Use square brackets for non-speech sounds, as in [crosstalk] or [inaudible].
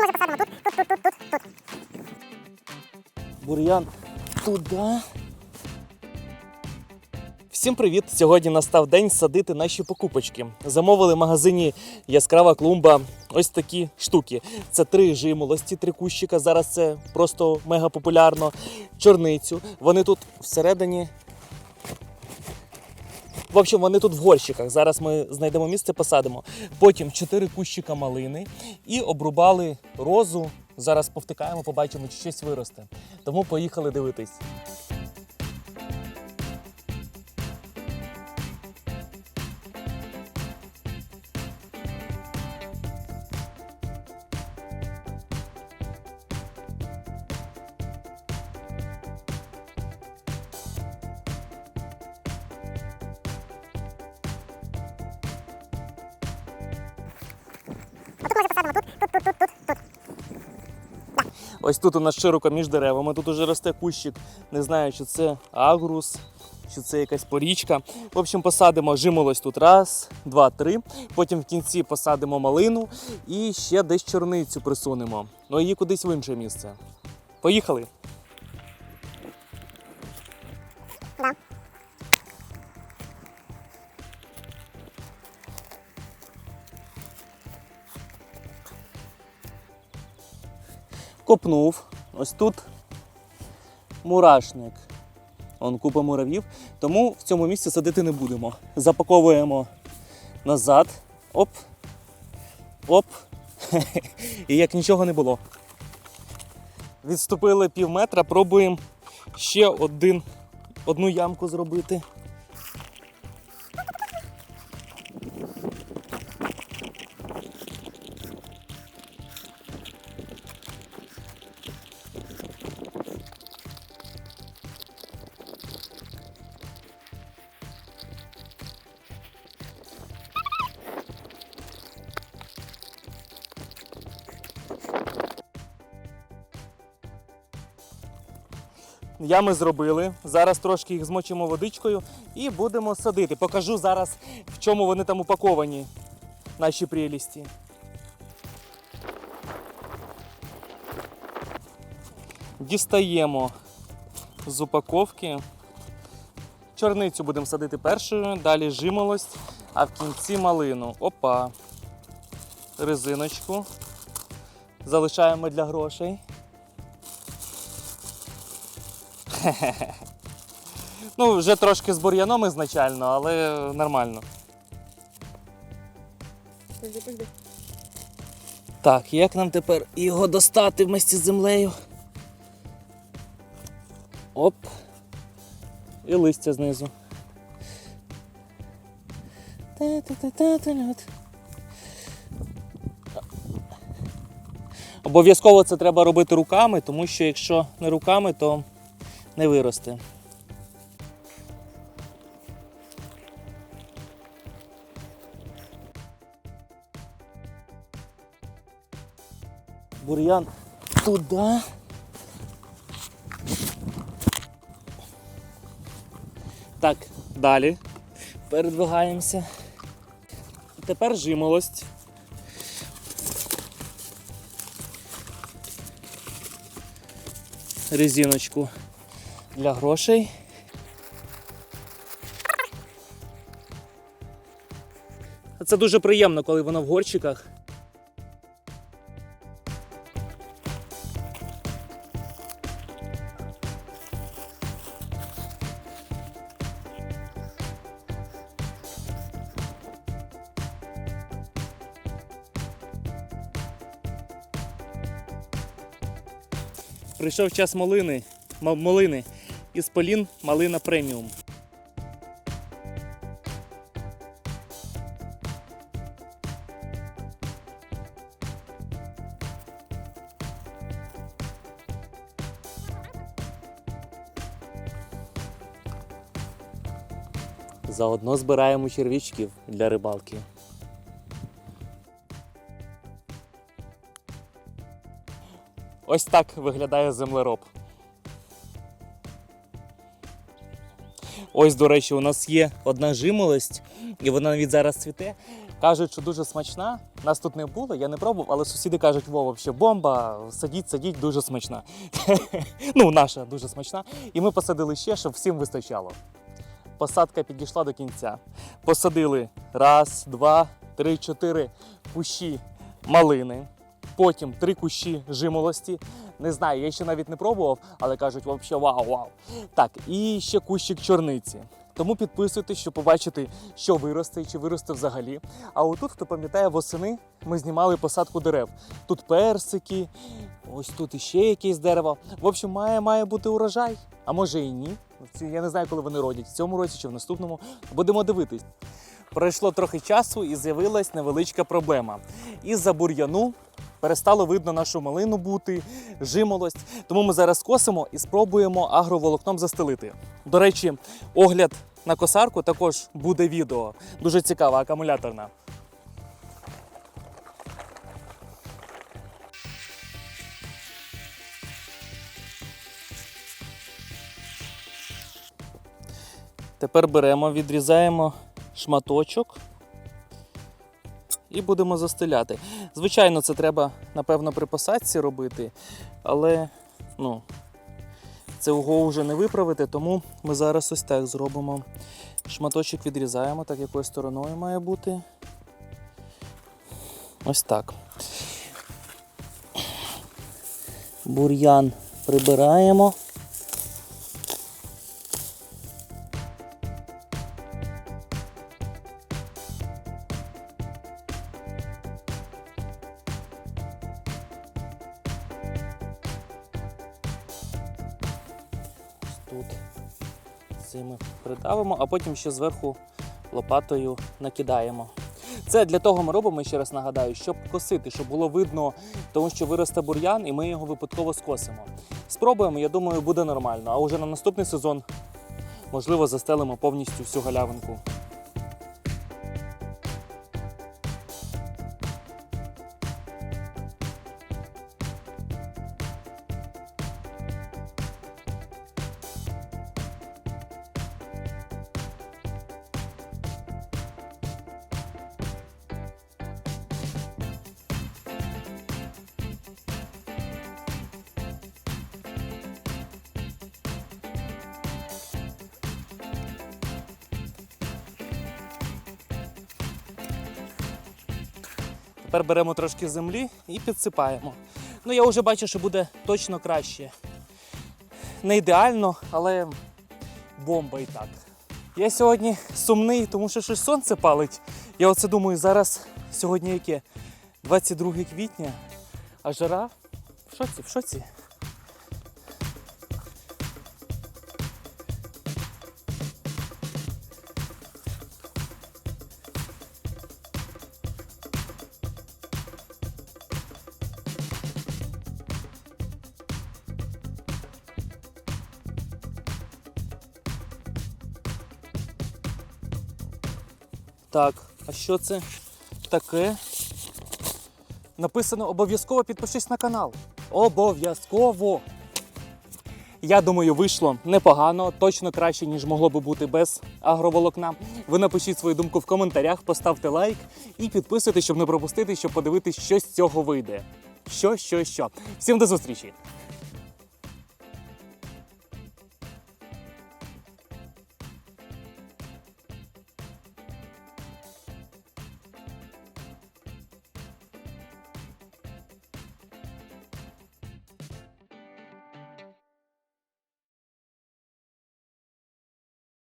може посадимо тут, тут, тут, тут, тут, тут. Бур'ян туди. Всім привіт! Сьогодні настав день садити наші покупочки. Замовили в магазині Яскрава клумба ось такі штуки. Це три жимолості, три кущика. Зараз це просто мега популярно. Чорницю. Вони тут всередині. В общем, вони тут в горщиках. Зараз ми знайдемо місце, посадимо. Потім чотири кущика малини і обрубали розу. Зараз повтикаємо, побачимо, чи щось виросте. Тому поїхали дивитись. Ось тут у нас широко між деревами. Тут уже росте кущик. Не знаю, чи це агрус, чи це якась порічка. В общем, посадимо жимолось тут раз, два, три. Потім в кінці посадимо малину і ще десь чорницю присунемо. Ну її кудись в інше місце. Поїхали. Копнув. Ось тут мурашник. Он купа муравів. Тому в цьому місці садити не будемо. Запаковуємо назад. Оп. Оп. [laughs] І як нічого не було. Відступили пів метра, пробуємо ще один, одну ямку зробити. Ями зробили. Зараз трошки їх змочимо водичкою і будемо садити. Покажу зараз, в чому вони там упаковані, наші прелісті. Дістаємо з упаковки. Чорницю будемо садити першою, далі жимолость, а в кінці малину. Опа. Резиночку. Залишаємо для грошей. [laughs] Ну, вже трошки з бур'яном ізначально, але нормально. Так, як нам тепер його достати вместе з землею? Оп. І листя знизу. Обов'язково це треба робити руками, тому що якщо не руками, то не виросте. Бур'ян туди. Так, далі передвигаємося. Тепер жимолость. Резиночку для грошей. Це дуже приємно, коли воно в горщиках. Прийшов час малини, малини. Із Полін малина преміум. Заодно збираємо черв'ячків для рибалки. Ось так виглядає землероб. Ось, до речі, у нас є одна жимолость, і вона навіть зараз цвіте. Кажуть, що дуже смачна. Нас тут не було, я не пробував, але сусіди кажуть, во, вообще бомба, садіть, садіть, дуже смачна. [laughs] ну, наша дуже смачна. І ми посадили ще, щоб всім вистачало. Посадка підійшла до кінця. Посадили раз, два, три, чотири кущі малини. Потім три кущі жимолості. Не знаю, я ще навіть не пробував, але кажуть, взагалі вау, вау. Так, і ще кущик чорниці. Тому підписуйтесь, щоб побачити, що виросте і чи виросте взагалі. А отут, хто пам'ятає, восени ми знімали посадку дерев. Тут персики, ось тут іще якесь дерево. В общем, має, має бути урожай, а може і ні. Я не знаю, коли вони родять, в цьому році чи в наступному. Будемо дивитись. Пройшло трохи часу і з'явилась невеличка проблема. Із-за бур'яну перестало видно нашу малину бути, жимолость. Тому ми зараз косимо і спробуємо агроволокном застелити. До речі, огляд на косарку також буде відео. Дуже цікава, акумуляторна. Тепер беремо, відрізаємо шматочок і будемо застеляти. Звичайно, це треба, напевно, при посадці робити, але ну, цього вже не виправити, тому ми зараз ось так зробимо. Шматочок відрізаємо, так якою стороною має бути. Ось так. Бур'ян прибираємо. Тут цими придавимо, а потім ще зверху лопатою накидаємо. Це для того ми робимо, ще раз нагадаю, щоб косити, щоб було видно, тому що виросте бур'ян, і ми його випадково скосимо. Спробуємо, я думаю, буде нормально. А вже на наступний сезон, можливо, застелимо повністю всю галявинку. Тепер беремо трошки землі і підсипаємо. Ну, я вже бачу, що буде точно краще. Не ідеально, але бомба і так. Я сьогодні сумний, тому що щось сонце палить. Я оце думаю, зараз сьогодні яке? 22 квітня, а жара в шоці, в шоці. Так, а що це таке? Написано обов'язково підпишись на канал. Обов'язково. Я думаю, вийшло непогано, точно краще, ніж могло би бути без агроволокна. Ви напишіть свою думку в коментарях, поставте лайк і підписуйтесь, щоб не пропустити, щоб подивитись, що з цього вийде. Що, що, що. Всім до зустрічі!